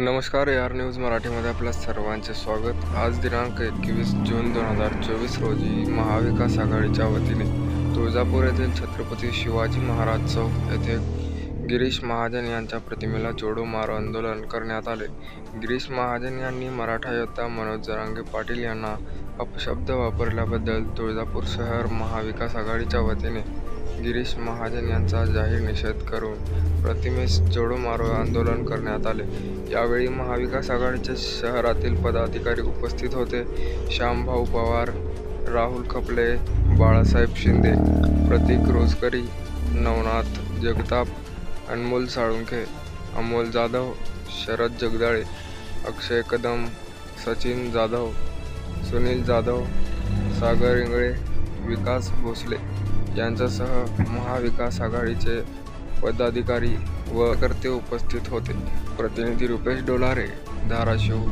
नमस्कार यार न्यूज मराठीमध्ये आपलं सर्वांचे स्वागत. आज दिनांक एकवीस जून दोन हजार चोवीस रोजी महाविकास आघाडीच्या वतीने तुळजापूर येथील छत्रपती शिवाजी महाराज चौक येथे गिरीश महाजन यांच्या प्रतिमेला जोडो मारो आंदोलन करण्यात आले. गिरीश महाजन यांनी मराठा योद्धा मनोज जरांगे पाटील यांना अपशब्द वापरल्याबद्दल तुळजापूर शहर महाविकास आघाडीच्या वतीने गिरीश महाजन यांचा जाहीर निषेध करून प्रतिमेस जोडो मारो आंदोलन करण्यात आले. यावेळी महाविकास आघाडीचे शहरातील पदाधिकारी उपस्थित होते. श्यामभाऊ पवार राहुल खपले बाळासाहेब शिंदे प्रतीक रोजकरी नवनाथ जगताप अनमोल साळुंखे अमोल जाधव शरद जगदाळे अक्षय कदम सचिन जाधव सुनील जाधव सागर इंगळे विकास भोसले. यांच्यासह महाविकास आघाडीचे पदाधिकारी व कर्ते उपस्थित होते. प्रतिनिधी रुपेश डोलारे धाराशिव.